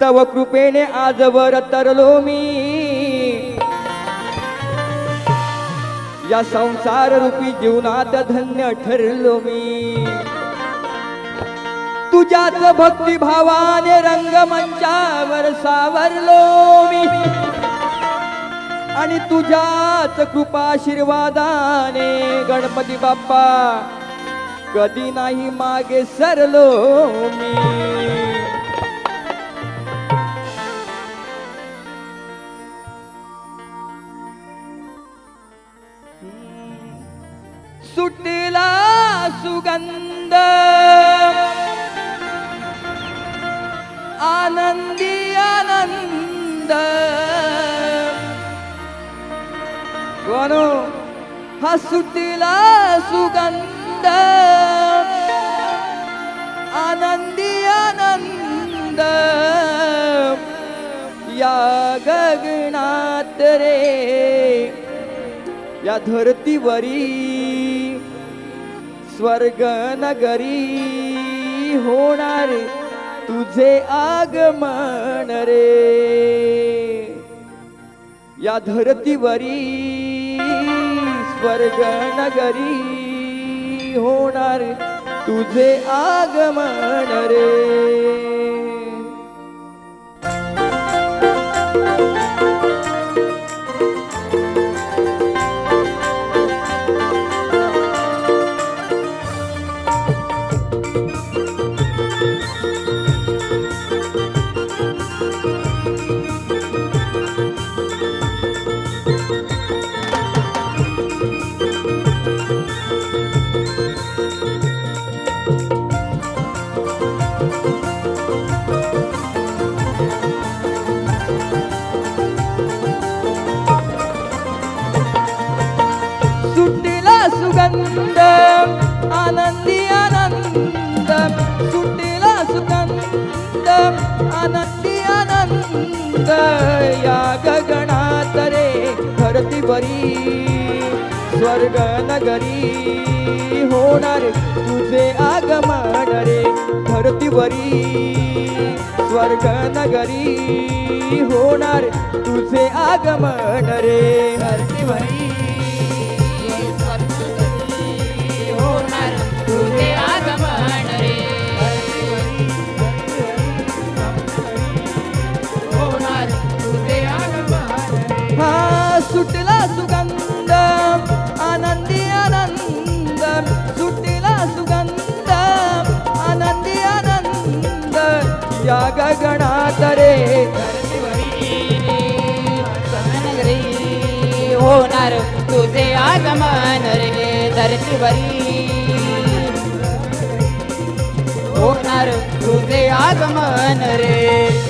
तव कृपेने आजवर तरलो मी. या संसार रूपी जीवनात धन्य ठरलो मी. तुझ्याच भक्तिभावाने रंगमंचावर सावरलो मी. आणि तुझ्याच कृपाशीर्वादाने गणपती बाप्पा कधी नाही मागे सरलो मी. सुटीला सुगंध आनंदी आनंद या गगनात रे या धरतीवरी स्वर्ग नगरी होणार तुझे आगमन रे. या धरतीवरी स्वर्ग नगरी होणार तुझे आगमन रे. सुगंध आनंदी आनंद सुटीला सुगंध आनंदी आनंद या गगणात रे धरतीवरी स्वर्ग नगरी होणार तुझे आगमन रे धरतीवरी स्वर्ग नगरी होणार तुझे आगमन रे धरतीवरी या गगनात रे रे होणार तुझे आगमन रे. धरतीवरी होणार तुझे आगमन रे.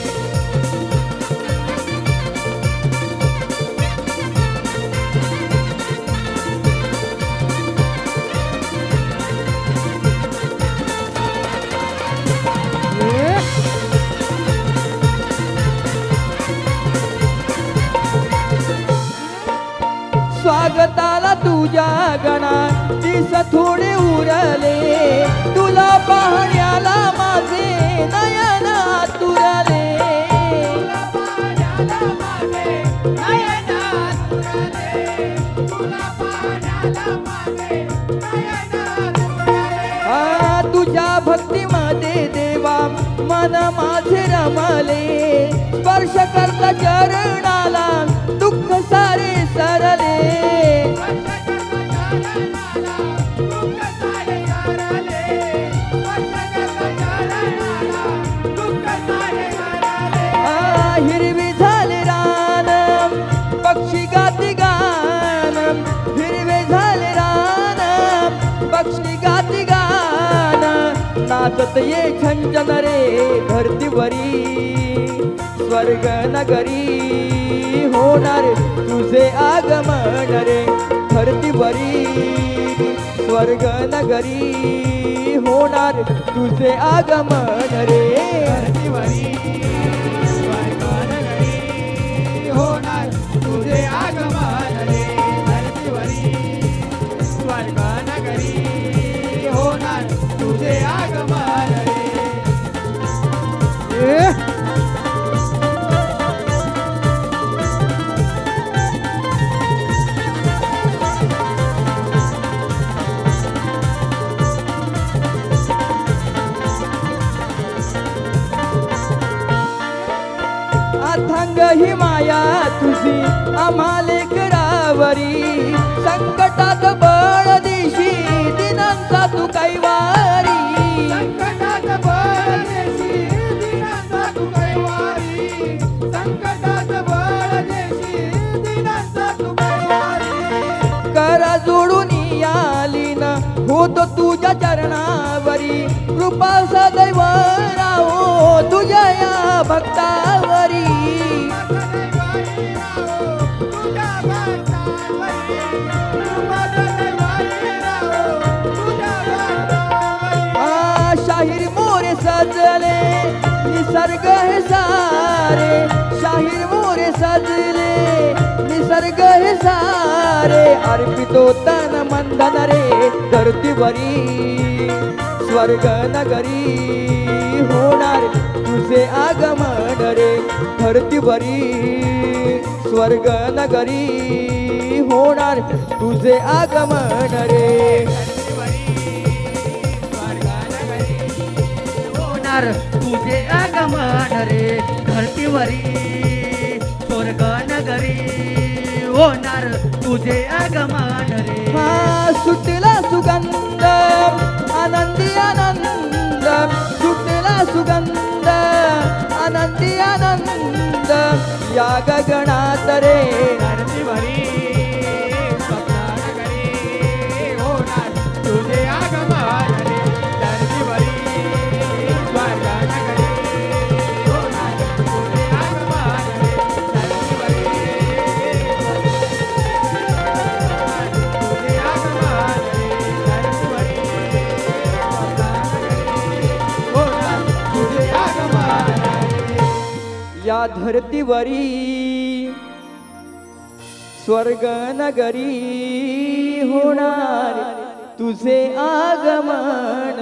स्वागताला तुझ्या गणा दिस थोडे उरले. तुला पाहण्याला माझे नयन तुरले. तुझ्या भक्तीमध्ये देवा मन माझे रमले. स्पर्श करता चरणाला हिरवी झाले रान पक्षी गाती गान. हिरवे झाले रान पक्षी गाती गान. नाचत ये झंझन रे धरतीवरी स्वर्ग नगरी होणार तुझे आगमन रे धरतीवरी. स्वर्ग नगरी होणार तुझे आगमन रे माथांग ही माया तुझी. आम्हाले करावरी. संकटात बळ दिशी. दिनांचा तू कैवारी. संकटात बळ देशी. दिनांचा तू कैवारी. संकटात बळ देशी. दिनांचा तू कैवारी. करा जोडून आली ना. होतो तुझ्या चरणावरी. कृपा सदैव राहो. तुझ्या या भक्तावरी निसर्ग हे सारे शाहीर मोरे सजले. निसर्ग हे सारे अर्पितो तन मंदन रे धरतीवरी. स्वर्ग नगरी होणार तुझे आगमन रे धरतीवरी. स्वर्ग नगरी होणार तुझे आगमन रे. होणार तुझे मान रे धरतीवरी स्वर्ग नगरी होणार तुझे आगमान रे. सुटला सुगंध आनंदी आनंद. सुटला सुगंध आनंदी आनंद. या गगणात रे धरतीवरी धरतीवरी स्वर्ग नगरी होणार तुझे आगमन